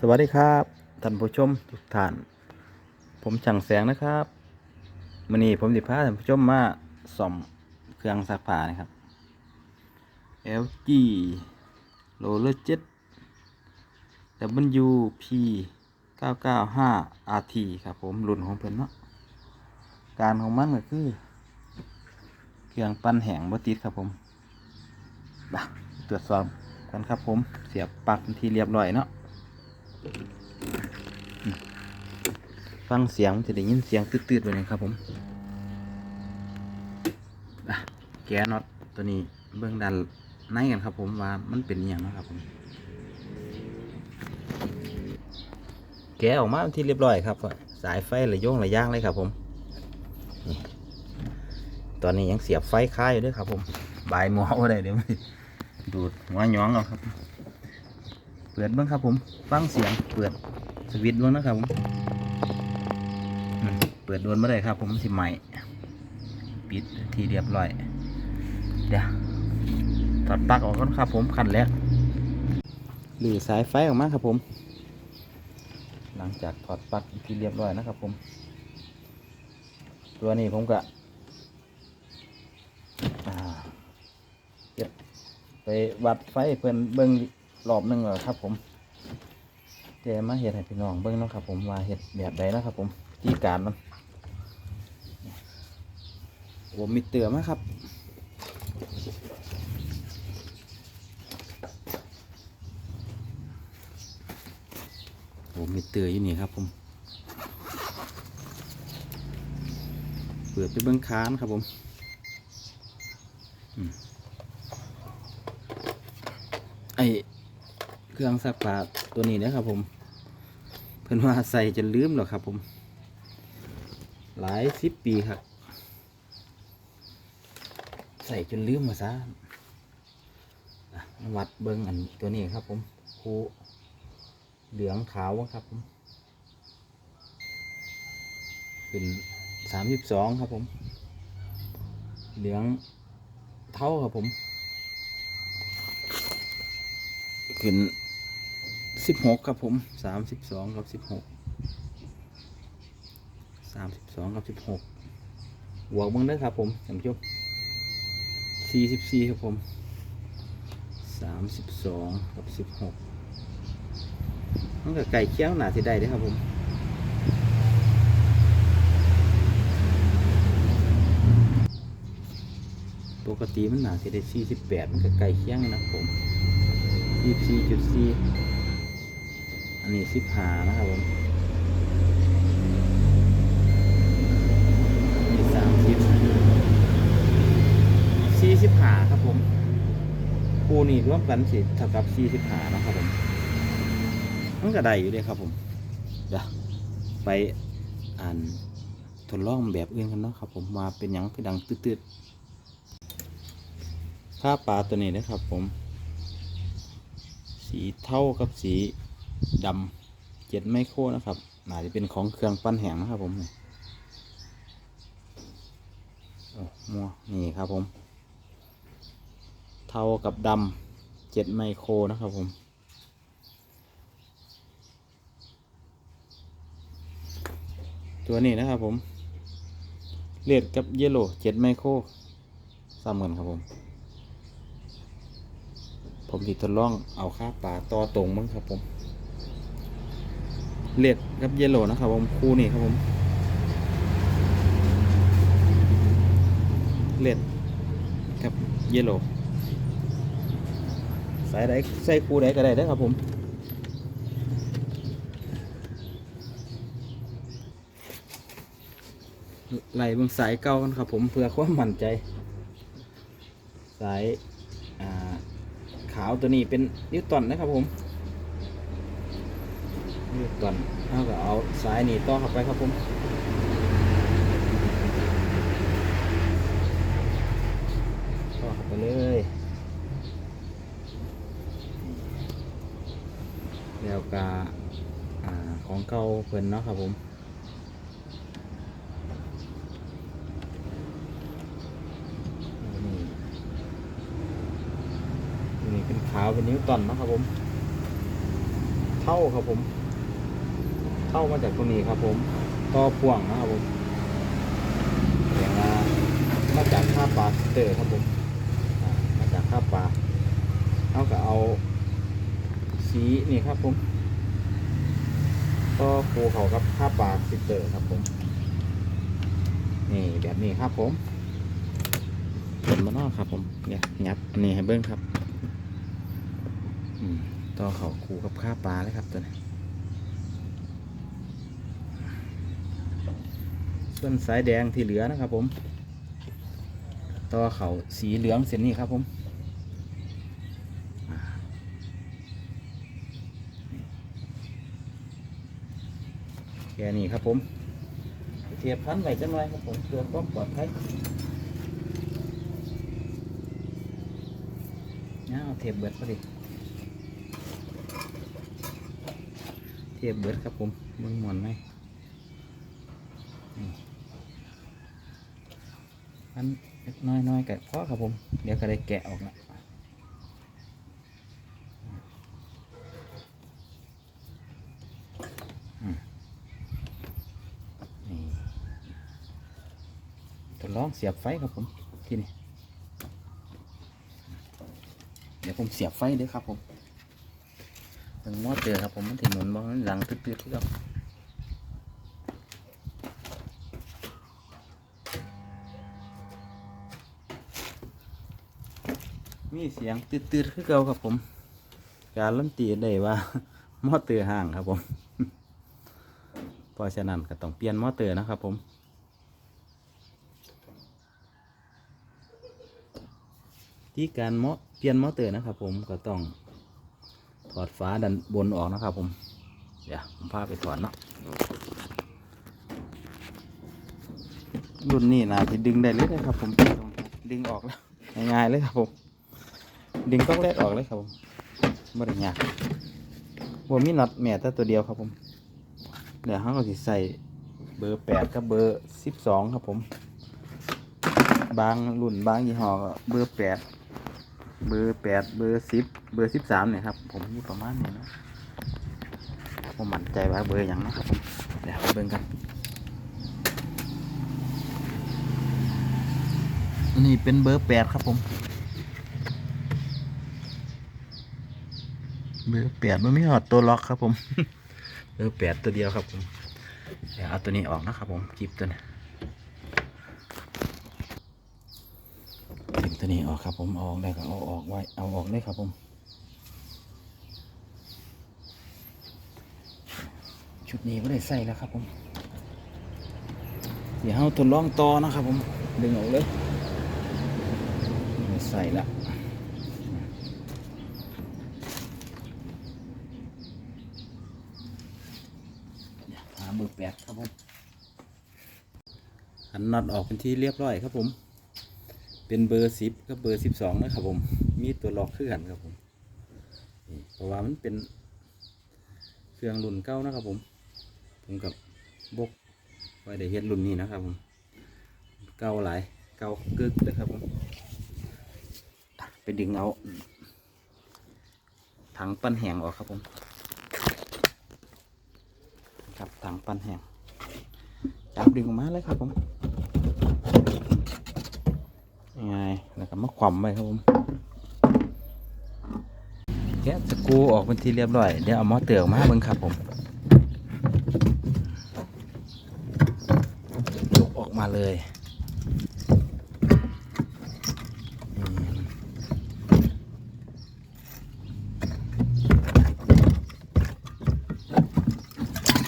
สวัสดีครับท่านผู้ชมทุกท่าน ผมช่างแสงนะครับวันนี้ผมสิพาท่านผู้ชมมาส่อมเครื่องซักผ้านะครับ LG Roller Jet WP 995 RT ครับผมรุ่นของเพิ่นเนาะการของมันก็คือ เครื่องปั้นแห้งบติดครับผมมาตรวจสอบกันครับผมเสียบปลั๊กเป็นที่เรียบร้อยเนาะ ฟังเสียงจะได้ยินเสียงตืดๆไปเลยครับผมแกะน็อตตัวนี้เบื้องด้านในกันครับผมว่ามันเป็นอย่างนะครับผม แกะออกมาเป็นที่เรียบร้อยครับ สายไฟระโยงระย่างเลยครับผมตอนนี้ยังเสียบไฟค้าอยู่ด้วยครับผม บายหมอว่าได้เดี๋ยวมันดูดหัวย้องเอาครับ ปิดเบ้างครับผม ฟังเสียงเปิดสวิตช์เบ้างนะครับผมอืมเปิดโดนไม่ได้ครับ ผมสิใหม่ปิดทีเรียบร้อย เดี๋ยวถอดปลั๊กออกก่อนครับ ผมขั้นแรกหรือสายไฟออกมาครับผม หลังจากถอดปลั๊กทีเรียบร้อยนะครับ ผม ตัวนี้ผมก็อ่าเก็บไปวัดไฟเพิ่นเบิ้ง รอบหนึ่งแล้วครับ ผมเดี๋ยวมาเห็ดให้พี่น้องเบิ้งนะครับ ผมว่าเห็ดแบบใดนะครับ ผมวิธีการมันผมมีเตือมาครับผมมีเตืออยู่นี่ครับผม เปิดไปเบิ้งค้านครับผมอืมไอ เครื่องซักผ้าตัวนี้นะครับผม เพิ่นว่าใส่จนลืมหรอครับผม หลายสิบปีครับ ใส่จนลืมมาซะวัดเบิ้งอันตัวนี้ครับผมคูเหลืองขาวครับผมเป็นสามสิบสองครับผม เหลืองเท่าครับผม ขึ้น สิบหกครับผมสามสิบสองกับสิบหกสามสิบสองกับสิบหกบวกเบ้างเด้ครับผมท่านผู้ชมสี่สิบสี่ครับผมสามสิบสองกับสิบหกมันก็ไก่เคี้ยวหนาสิได้เด้ครับผมปกติมันหนาสิได้สี่สิบแปดมันก็ไกลเคี้ยงนะครับผมยี่สี่จุดสี่ อันนี้สิบหานะครับผมนี่สามสิบสี่สิบหาครับผมคูนี่รวมกันสิเท่ากับสี่สิบหานะครับผมมันก็ได้อยู่เลยครับผม เดี๋ยวไปอ่านทดลองแบบอื่นกันเนาะครับ ผมมาเป็นหยังคือดังตืดๆค่าปลาตัวนี้นะครับผม สีเท่ากับสี ดำเจ็ดไมโครนะครับน่าจะเป็นของเครื่องปั้นแห้งนะครับผมโอ้มัวนี่ครับผม เท่ากับดำเจ็ดไมโครนะครับผมตัวนี้นะครับผมเลดกับเยลโล่เจ็ดไมโครซ้ำกันครับผม ผมติดทดลองเอาค่าปลาต่อตรงมั้งครับผม เลดกับเยลโล่นะครับผมคู่นี่ครับผมเลดกับเยลโล่ใส่ได้ใส่คู่ไหนก็ได้เด้ครับผมไหลบางสายเก่ากันครับผมเพื่อความมั่นใจ สายขาวตัวนี้เป็นนิวตันนะครับผม นิวตันแล้วก็เอาสายนี่ต่อเข้าไปครับผมต่อเข้าไปเลยแล้วก็อ่าของเก่าเพิ่นเนาะครับผมนี่เป็นขาวเป็นนิ้วตันนะครับผม เทเข้าครับผม เข้ามาจากตรงนี้ครับผมต่อพ่วงนะครับผมอย่างว่ามาจากค่าปลาสเตอร์ครับผมมาจากค่าปลาเขาก็เอาสีนี่ครับผมก็ปูเขากับค่าปลาสเตอร์ครับผมนี่แบบนี้ครับผมเป็นมานอกครับผมเนี่ยยับอันนี้ให้เบิ้งครับอืมต่อเขาคูกับค่าปลาเลยครับตัวนี้ ส่วนสายแดงที่เหลือนะครับผมต่อเขาสีเหลืองเส้นนี้ครับผมแค่นี้ครับผมเทียบพันไว้จังไรครับผมเพื่อความปลอดภัยเนี่ยเอาเทียบเบิดพอดีเทียบเบิดครับผมเบิ่งหมอนไหม อันเล็กน้อยน้อยๆแกะพอครับผม เดี๋ยวก็ได้แกะออกละทดลองเสียบไฟครับผมที่นี่เดี๋ยวผมเสียบไฟเด้อครับผมถึงมอเตอร์ครับผมมันถึงหมุนบ้างหลังตืดๆที่เรา มีเสียงตืดๆคือเก่าครับผม การลันตีได้ว่ามอเตอร์ห่างครับผม เพราะฉะนั้นก็ต้องเปลี่ยนมอเตอร์นะครับผมที่การมอเปลี่ยนมอเตอร์นะครับผมก็ต้องถอดฝาดันบนออกนะครับผม เดี๋ยวผมพาไปถอดเนาะรุ่นนี้นะที่ดึงได้เลยนะครับผมดึงออกแล้วง่ายๆเลยครับผม ดึงกล้องแรกออกเลยครับผมบริยากบ่มีน็อตแม่แต่ตัวเดียวครับผมเดี๋ยวเขาก็สิใส่เบอร์แปดกับเบอร์สิบสองครับผม บางรุ่นบางยี่ห้อเบอร์แปดเบอร์แปดเบอร์สิบเบอร์สิบสามเนี่ยครับผมอยู่ประมาณนี้นะผมมั่นใจว่าเบอร์อย่างนะครับผมเดี๋ยวไปเบิ่งกันอันนี้เป็นเบอร์แปดครับผม เบอร์แปดมันไม่หอดตัวล็อกครับผม เบอร์แปดตัวเดียวครับผมเดี๋ยวเอาตัวนี้ออกนะครับผมจิบตัวนี้จิบตัวนี้ออกครับผมออกได้ก็เอาออกไว้เอาออกเลยครับผมชุดนี้ก็ได้ใส่แล้วครับผม เดี๋ยวเอาทดลองต่อนะครับผมดึงออกเลยใส่ละ หาเบอร์ แปดครับผมหันน็อตออกเป็นที่เรียบร้อยครับผม เป็นเบอร์สิบกับเบอร์สิบสองนะครับผม มีตัวล็อกคือกันครับผมเพราะว่ามันเป็นเครื่องรุ่นเก่านะครับผม ผมกับบกไว้ได้เฮ็ดรุ่นนี้นะครับผม เก่าหลาย เก่ากึกเลยครับผม ไปดึงเอาถังปั้นแหงออกครับผม กับถังปั้นแห้งจับดึงออกมาเลยครับผมยังไงแล้วก็มาขวำไปครับผมแกะสกูออกเป็นที่เรียบร้อยเดี๋ยวเอามอเตือกมาเบิ่งครับผมยกออกมาเลยอืม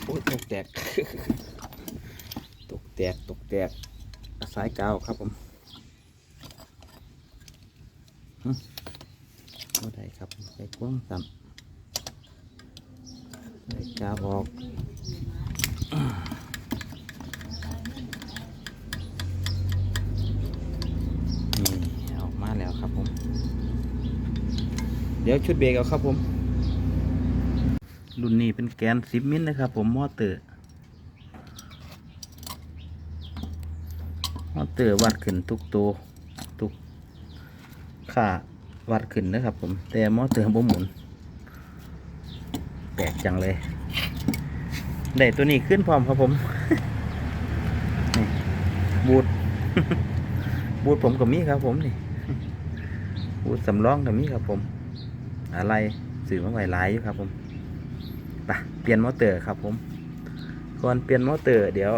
โอ้ยตก แตก ตกแตกตกแตกสายกาวครับผมหึบ่ได้ครับใส่กว้างต่ำใส่กาวออกนี่ออกมาแล้วครับผม เดี๋ยวชุดเบรกเอาครับผม รุ่นนี้เป็นแกนสิบมิลนะครับ ผมมอเตอร์มอเตอร์วัดขึ้นทุกตัวทุกค่าวัดขึ้นนะครับ ผม แต่มอเตอร์บ่หมุนแปลกจังเลยได้ตัวนี้ขึ้นพร้อมครับผมนี่บูดบูดผมกับมีครับผมนี่บูดสำรองกับมีครับผม อะไรสื่อมาไว้หลายอยู่ครับผม ไปเปลี่ยนมอเตอร์ครับผมก่อนเปลี่ยนมอเตอร์ เดี๋ยว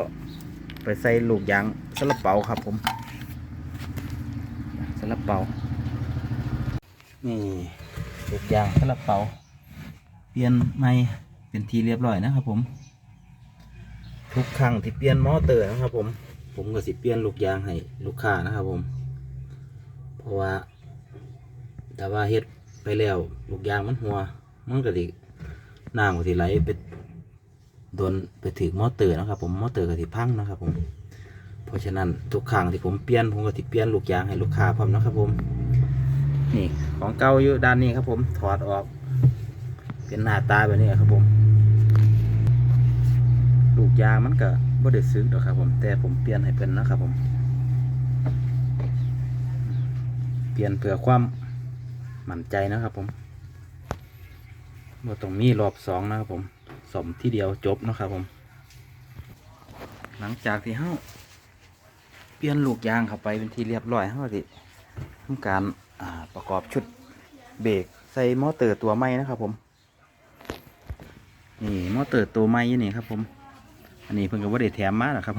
ไปใส่ลูกยางสลับเปาครับผมสลับเปานี่ลูกยางสลับเปาเปลี่ยนใหม่เป็นทีเรียบร้อยนะครับผม ทุกครั้งที่เปลี่ยนมอเตอร์นะครับ ผม ผมก็สิเปลี่ยนลูกยางให้ลูกค้านะครับผม เพราะว่า แต่ว่าเฮ็ดไปแล้วลูกยางมันหัวมันก็สิ น้ำก็สิไหลไปโดนไปถึงมอเตอร์นะครับ ผมมอเตอร์ก็สิพังนะครับ ผม เพราะฉะนั้นทุกครั้งที่ผมเปลี่ยนผมก็สิเปลี่ยนลูกยางให้ลูกค้าพร้อมนะครับ ผม นี่ของเก่าอยู่ด้านนี้ครับ ผมถอดออก เป็นหน้าตาแบบนี้ครับ ผม ลูกยางมันก็บ่ได้ซึ้งหรอกครับ ผมแต่ผมเปลี่ยนให้เพิ่นนะครับ ผม เปลี่ยนเพื่อความมั่นใจนะครับ ผม บ่ต้องมีรอบสองนะครับผมสมที่เดียวจบนะครับผม หลังจากที่เฮาเปลี่ยนลูกยางเข้าไปเป็นที่เรียบร้อยเฮาสิทำการอ่าประกอบชุดเบรกใส่มอเตอร์ตัวใหม่นะครับผม นี่มอเตอร์ตัวใหม่ยู่นี่ครับผม อันนี้เพิ่งก็บ่ได้แถมมาหรอครับ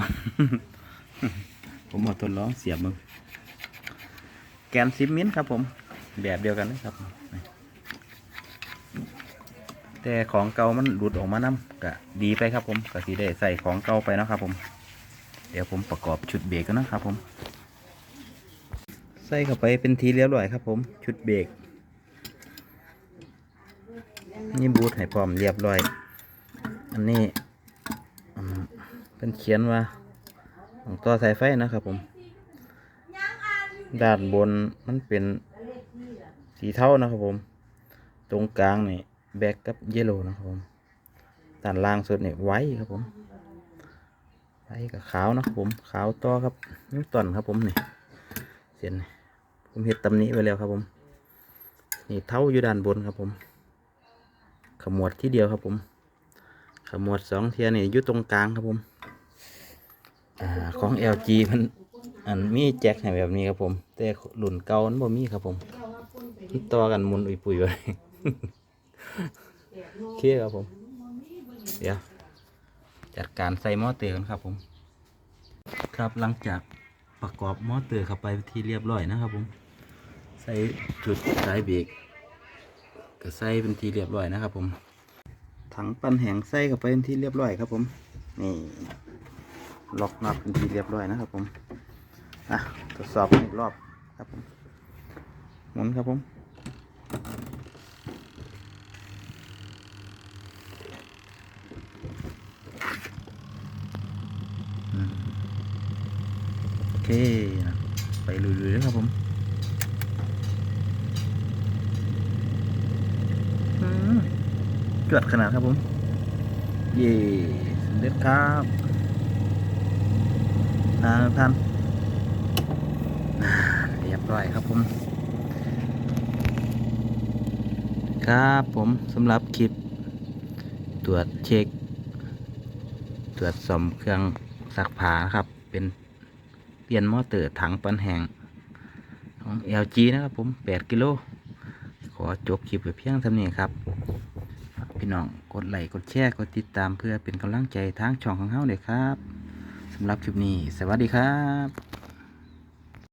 ผมเอาทดลองเสียบมึงแกนซิมมินครับผม แบบเดียวกันนะครับ แต่ของเก่ามันหลุดออกมานํก็ดีไปครับผมก็สีได้ใส่ของเก่าไปนะครับผม เดี๋ยวผมประกอบชุดเบรกกันนะครับผม ใส่เข้าไปเป็นทีเรียบร้อยครับผม ชุดเบรกนี่บูทให้พร้อมเรียบร้อย อันนี้เป็นเขียนว่าของต่อสายไฟนะครับผม ด้านบนมันเป็นสีเทานะครับผม ตรงกลางนี่ แบ็กกับเยลโล่นะครับผมด้านล่างสุดนี่ไว้ครับผมไว้กับขาวนะครับผมขาวต่อครับนิวตันครับผมนี่เส้นนี่ผมเห็ดตำนี้ไว้แล้วครับผม นี่เท่าอยู่ด้านบนครับผม ขมวดที่เดียวครับผม ขมวดสองเทียนี่อยู่ตรงกลางครับผมอ่าของ LG มันอันมีแจ็คแบบนี้ครับผม แต่รุ่นเก่ามันบ่มีครับผมมันต่อกันมุนอุยปุยไว้ โอเคครับผม เดี๋ยว จัดการใส่หม้อเตอร์กันครับผม ครับหลังจากประกอบหม้อเตอร์เข้าไปที่เรียบร้อยนะครับผม ใส่จุดสายเบรกก็ใส่เป็นที่เรียบร้อยนะครับ ผม ถังปั้นแหงใส่เข้าไปเป็นที่เรียบร้อยครับผม นี่ล็อกนับเป็นที่เรียบร้อยนะครับผม อะทดสอบอีกรอบครับผมหมุนครับผม อืมโอ เคนะไปลุยๆเลยครับผมอืมจวดขนาดครับผม เย่สำเร็จครับทางท่านอ่าเรียบร้อยครับผม ครับผมสำหรับคลิป ตรวจเช็ค ตรวจสอมเครื่องซักผ้านะครับเป็น เปลี่ยนมอเตอร์ถังปันแหงของ LG นะครับผม 8 กิโล ขอจบคลิปไปเพียงเท่านี้ครับ พี่น้องกดไลค์กดแชร์กดติดตามเพื่อเป็นกำลังใจทางช่องของเฮาเลยครับสำหรับคลิปนี้ สวัสดีครับ